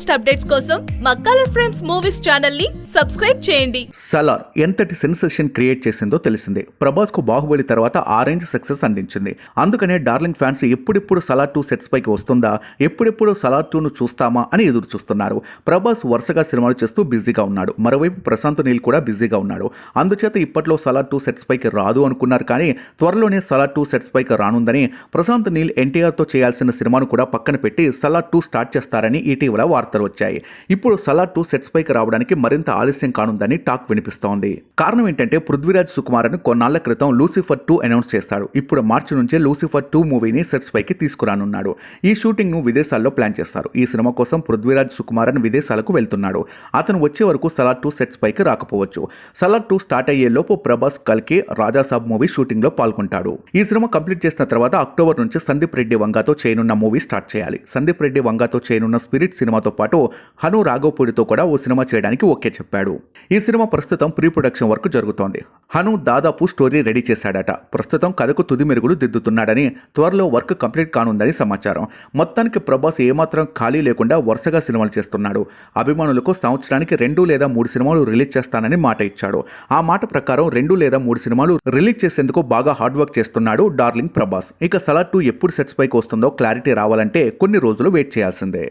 Latest updates కోసం మా colour frames movies ఛానల్ని సబ్స్క్రైబ్ చేయండి. సలార్ ఎంతటి సెన్సేషన్ క్రియేట్ చేసిందో తెలిసిందే. ప్రభాస్కు బాహుబలి తర్వాత ఆరెంజ్ సక్సెస్ అందించింది. అందుకనే డార్లింగ్ ఫ్యాన్స్ ఎప్పుడెప్పుడు సలార్ టూ సెట్స్ పైకి వస్తుందా ఎప్పుడెప్పుడు సలార్ టూను చూస్తామా అని ఎదురు చూస్తున్నారు. ప్రభాస్ వరుసగా సినిమాలు చేస్తూ బిజీగా ఉన్నాడు. మరోవైపు ప్రశాంత్ నీల్ కూడా బిజీగా ఉన్నాడు. అందుచేత ఇప్పట్లో సలార్ టూ సెట్స్ పైకి రాదు అనుకున్నారు కానీ త్వరలోనే సలార్ టూ సెట్స్ పైకి రానుందని ప్రశాంత్ నీల్ ఎన్టీఆర్తో చేయాల్సిన సినిమాను కూడా పక్కన పెట్టి సలార్ టూ స్టార్ట్ చేస్తారని ఇటీవల వార్తలు వచ్చాయి. ఇప్పుడు సలార్ టూ సెట్స్ పైకి రావడానికి మరింత ఆలస్యం కానుందని టాక్ వినిపిస్తోంది. కారణం ఏంటంటే పృథ్వీరాజ్ సుకుమారన్ కొన్నాళ్ళ క్రితం లూసిఫర్ టూ అనౌన్స్ చేశాడు. ఇప్పుడు మార్చి నుంచే లూసిఫర్ టూ మూవీని సెట్స్ పైకి తీసుకురానున్నాడు. ఈ షూటింగ్ను విదేశాల్లో ప్లాన్ చేస్తారు. ఈ సినిమా కోసం పృథ్వీరాజ్ సుకుమార్ అని విదేశాలకు వెళ్తున్నాడు. అతను వచ్చే వరకు సలార్ టూ సెట్స్ పైకి రాకపోవచ్చు. సలార్ టూ స్టార్ట్ అయ్యే లోపు ప్రభాస్ కల్కి రాజాసాబ్ మూవీ షూటింగ్లో పాల్గొంటాడు. ఈ సినిమా కంప్లీట్ చేసిన తర్వాత అక్టోబర్ నుంచి సందీప్ రెడ్డి వంగాతో చేయనున్న మూవీ స్టార్ట్ చేయాలి. సందీప్ రెడ్డి వంగాతో చేయనున్న స్పిరిట్ సినిమాతో పాటు హను రాఘవపూడితో కూడా ఓ సినిమా చేయడానికి ఓకే చెప్పాడు. ఈ సినిమా ప్రస్తుతం ప్రీ ప్రొడక్షన్ వర్క్ జరుగుతోంది. హను దాదాపు స్టోరీ రెడీ చేశాడట. ప్రస్తుతం కథకు తుది మెరుగులు దిద్దుతున్నాడని త్వరలో వర్క్ కంప్లీట్ కానుందని సమాచారం. మొత్తానికి ప్రభాస్ ఏమాత్రం ఖాళీ లేకుండా వరుసగా సినిమాలు చేస్తున్నాడు. అభిమానులకు సంవత్సరానికి రెండు లేదా మూడు సినిమాలు రిలీజ్ చేస్తానని మాట ఇచ్చాడు. ఆ మాట ప్రకారం రెండు లేదా మూడు సినిమాలు రిలీజ్ చేసేందుకు బాగా హార్డ్ వర్క్ చేస్తున్నాడు డార్లింగ్ ప్రభాస్. ఇక సలార్ టూ ఎప్పుడు సెట్స్ పైకి వస్తుందో క్లారిటీ రావాలంటే కొన్ని రోజులు వెయిట్ చేయాల్సిందే.